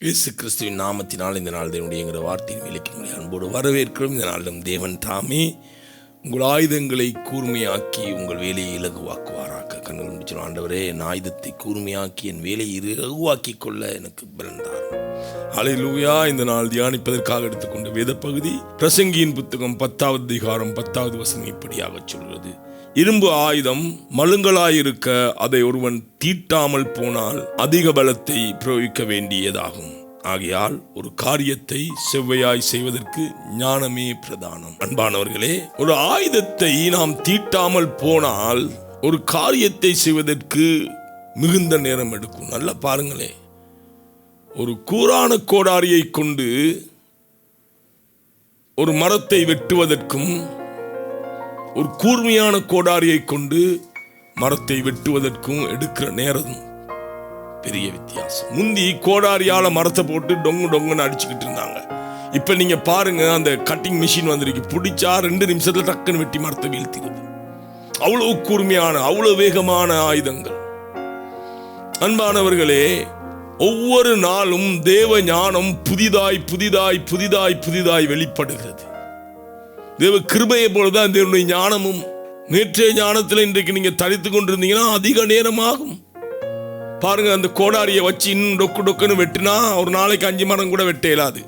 இயேசு கிறிஸ்துவின் நாமத்தினால் இந்த நாள் தேவனுடைய வார்த்தையின் விலைக்கு உங்களை அன்போடு வரவேற்கிறோம். இந்த நாளிலும் தேவன் தாமே உங்கள் ஆயுதங்களை கூர்மையாக்கி உங்கள் வேலையை இலகுவாக்குவாராக்க கண்கள் முடிச்சோம் ஆண்டவரே என் ஆயுதத்தை கூர்மையாக்கி என் வேலையை இலகுவாக்கி கொள்ள எனக்கு பிறந்தார் அலையிலூயா. இந்த நாள் தியானிப்பதற்காக எடுத்துக்கொண்ட வேத பகுதி பிரசங்கியின் புத்தகம் பத்தாவது அதிகாரம் பத்தாவது வசனம் இப்படியாக சொல்கிறது. இரும்பு ஆயுதம் மழுங்கலாயிருக்க அதை ஒருவன் தீட்டாமல் போனால் அதிக பலத்தை பிரயோகிக்க வேண்டியதாகும். ஆகையால் ஒரு காரியத்தை செவ்வையாய் செய்வதற்கு ஞானமே பிரதானம். அன்பானவர்களே ஒரு ஆயுதத்தை நாம் தீட்டாமல் போனால் ஒரு காரியத்தை செய்வதற்கு மிகுந்த நேரம் எடுக்கும். நல்லா பாருங்களேன். ஒரு கூரான கோடாரியை கொண்டு ஒரு மரத்தை வெட்டுவதற்கும் ஒரு கூர்மையான கோடாரியை கொண்டு மரத்தை வெட்டுவதற்கும் எடுக்கிற நேரம் பெரிய வித்தியாசம். முந்தி கோடாரியால மரத்தை போட்டு டொங்கு டொங்குன்னு அடிச்சுக்கிட்டு இருந்தாங்க. இப்ப நீங்க பாருங்க அந்த கட்டிங் மிஷின் வந்திருக்கு. பிடிச்சா ரெண்டு நிமிஷத்துல டக்குன்னு வெட்டி மரத்தை வீழ்த்திடுது அவ்வளவு கூர்மையான அவ்வளவு வேகமான ஆயுதங்கள். அன்பானவர்களே ஒவ்வொரு நாளும் தேவ ஞானம் புதிதாய் புதிதாய் புதிதாய் புதிதாய் வெளிப்படுகிறது. தேவ கிருபையை போலதான் தேவனுடைய ஞானமும் நேற்றைய ஞானத்தில் இன்றைக்கு நீங்க தரித்து கொண்டிருந்தீங்கன்னா அதிக நேரமாகும். பாருங்க அந்த கோடாரியை வச்சு இன்னும் டொக்கு டொக்குன்னு வெட்டினா ஒரு நாளைக்கு அஞ்சு மரம் கூட வெட்ட இயலாது.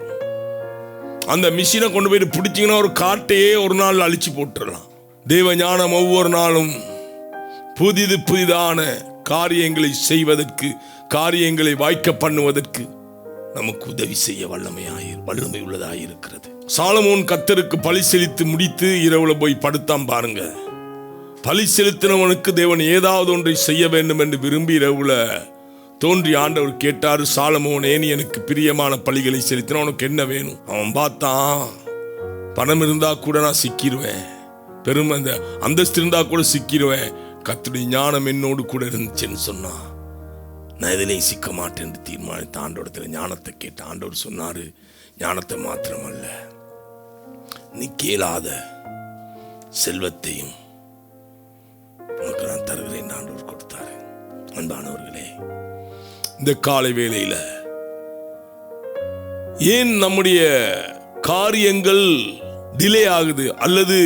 அந்த மிஷினை கொண்டு போயிட்டு பிடிச்சிங்கன்னா ஒரு காட்டையே ஒரு நாள் அழிச்சு போட்டுடலாம் தேவ ஞானம் ஒவ்வொரு நாளும் புதிது புதிதான காரியங்களை செய்வதற்கு காரியங்களை வாய்க்க பண்ணுவதற்கு நமக்கு உதவி செய்ய வல்லமையாயிரு வல்லமை உள்ளதாயிருக்கிறது. சாலமோன் கத்தருக்கு பழி செலுத்தி முடித்து இரவுல போய் படுத்தான் பாருங்க. பழி செலுத்தினவனுக்கு தேவன் ஏதாவது ஒன்றை செய்ய வேண்டும் என்று விரும்பி இரவுல தோன்றி ஆண்டவர் கேட்டாரு சாலமோனே நீ எனக்கு பிரியமான பழிகளை செலுத்தின உனக்கு என்ன வேணும்? அவன் பார்த்தான் பணம் இருந்தா கூட நான் சிக்கிடுவேன் பெருமை அந்த அந்தஸ்து இருந்தா கூட சிக்கிடுவேன் கத்துடைய ஞானம் என்னோடு கூட இருந்துச்சுன்னு சொன்னா நான் எதிலையும் சிக்க மாட்டேன் என்று தீர்மானித்த ஆண்டோடத்தில் ஞானத்தை கேட்ட ஆண்டவர் சொன்னாரு ஞானத்தை மாத்திரமல்ல நீ கேளாத செல்வத்தையும் உனக்கு நான் தருகிறேன் ஆண்டவர் கொடுத்தாரு. அன்பானவர்களே இந்த காலை வேளையில ஏன் நம்முடைய காரியங்கள் டிலே ஆகுது அல்லது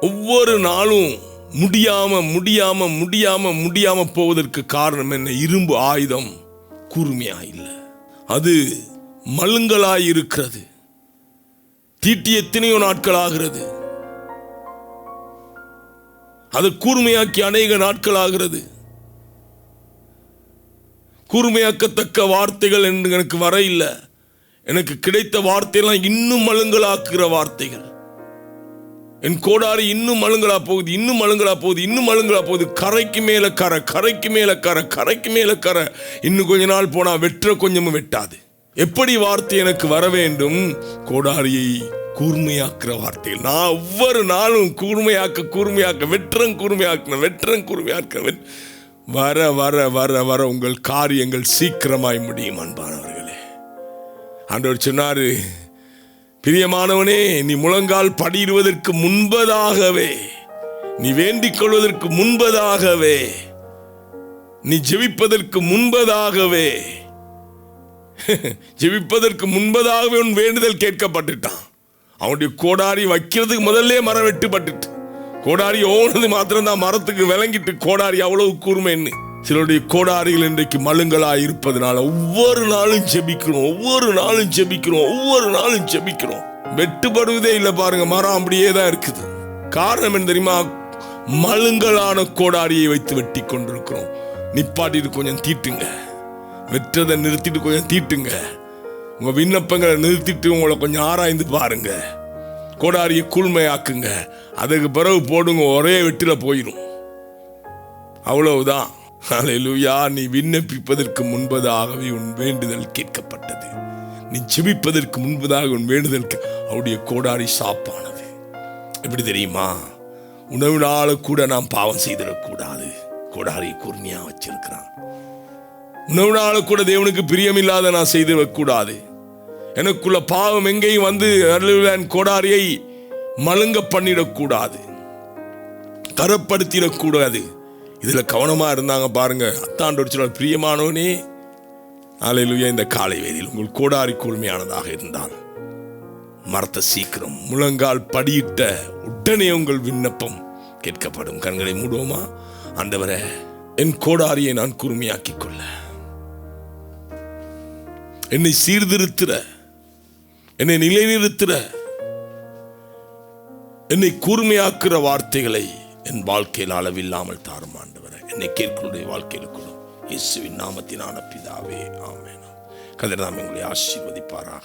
ஒவ்வொரு நாளும் முடியாம முடியாம முடியாம முடியாம போவதற்கு காரணம் என்ன? இரும்பு ஆயுதம் கூர்மையா இல்லை அது மழுங்கலாய் இருக்கிறது தீட்டி எத்தனையோ நாட்கள் ஆகிறது. அது கூர்மையாக்கி அநேக நாட்கள் ஆகிறது. கூர்மையாக்கத்தக்க வார்த்தைகள் என்று எனக்கு வர இல்லை. எனக்கு கிடைத்த வார்த்தையெல்லாம் இன்னும் மழுங்கலாக்குகிற வார்த்தைகள். என் கோடாரி இன்னும் அழுங்கலா போகுது இன்னும் அழுங்கலா போகுது இன்னும் அழுங்கலா போகுது. கரைக்கு மேல கரை கரைக்கு மேல கரை கரைக்கு மேல கரை. இன்னும் கொஞ்ச நாள் போனா வெற்ற கொஞ்சமும் வெட்டாது. எப்படி வார்த்தை எனக்கு வர வேண்டும்? கோடாரியை கூர்மையாக்குற வார்த்தைகள். நான் ஒவ்வொரு நாளும் கூர்மையாக்க கூர்மையாக்க வெற்றம் கூர்மையாக்கின வெற்றம் கூர்மையாக்க வர வர வர வர உங்கள் காரியங்கள் சீக்கிரமாய் முடியும் அன்பானவர்களே. ஆண்டவர் சொன்னாரு பிரியமானவனே நீ முழங்கால் படியிடுவதற்கு முன்பதாகவே. நீ வேண்டிக் கொள்வதற்கு முன்பதாகவே. நீ ஜெபிப்பதற்கு முன்பதாகவே. ஜெபிப்பதற்கு முன்பதாகவே உன் வேண்டுதல் கேட்கப்பட்டுட்டான். அவனுடைய கோடாரி வைக்கிறதுக்கு முதல்ல மரம் வெட்டுப்பட்டுட்டு கோடாரி ஓனது மாத்திரம்தான் மரத்துக்கு விளங்கிட்டு கோடாரி அவ்வளவு கூர்மைன்னு. சிலருடைய கோடாரிகள் இன்றைக்கு மழுங்களா இருப்பதனால ஒவ்வொரு நாளும் ஜெபிக்கிறோம் ஒவ்வொரு நாளும் ஜெபிக்கிறோம் ஒவ்வொரு நாளும் ஜெபிக்கிறோம். வெட்டுப்படுவதே இல்லை பாருங்க மரம் அப்படியே தான் இருக்குது. காரணம் என்ன தெரியுமா? மழுங்கலான கோடாரியை வைத்து வெட்டி கொண்டிருக்கிறோம். நிப்பாட்டிட்டு கொஞ்சம் தீட்டுங்க. வெற்றதை நிறுத்திட்டு கொஞ்சம் தீட்டுங்க. உங்க விண்ணப்பங்களை நிறுத்திட்டு உங்களை கொஞ்சம் ஆராய்ந்து பாருங்க. கோடாரியை கூழ்மையாக்குங்க. அதுக்கு பிறகு போடுங்க ஒரே வெட்டில போயிடும் அவ்வளவுதான். அலையிலுயா நீ விண்ணப்பிப்பதற்கு முன்பதாகவே உன் வேண்டுதல் கேட்கப்பட்டது. நீ செபிப்பதற்கு முன்பதாக உன் வேண்டுதலுக்கு அவருடைய கோடாரி சாப்பானது. எப்படி தெரியுமா? உணவினால கூட நாம் பாவம் செய்திடக்கூடாது. கோடாரி கூர்மையாக வச்சிருக்கிறான். உணவுனால கூட தேவனுக்கு பிரியமில்லாத நான் செய்திடக்கூடாது. எனக்குள்ள பாவம் எங்கேயும் வந்து அருள்வேன் கோடாரியை மழுங்க பண்ணிடக்கூடாது. கரப்படுத்திடக்கூடாது. இதுல கவனமா இருந்தாங்க பாருங்க. அத்தாண்டு சொல்ல பிரியமானவனே. அலையிலுயா இந்த காலை வேளையில் உங்கள் கோடாரி கூர்மையானதாக இருந்தால். மரத்தை சீக்கிரம் முழங்கால் படியிட்ட உடனே உங்கள் விண்ணப்பம் கேட்கப்படும். கண்களை மூடுவோமா? அந்தவரை என் கோடாரியை நான் கூர்மையாக்கிக் கொள்ள. என்னை சீர்திருத்துற என்னை நிலைநிறுத்துற என்னை கூர்மையாக்குற வார்த்தைகளை என் வாழ்க்கையில் அளவில்லாமல் தாருமா? என்னை கேட்களுடைய வாழ்க்கையில் கொடு இயேசுவின் நாமத்தினான பிதாவே ஆமேனா. கதிர எங்களை ஆசீர்வதிப்பாராக.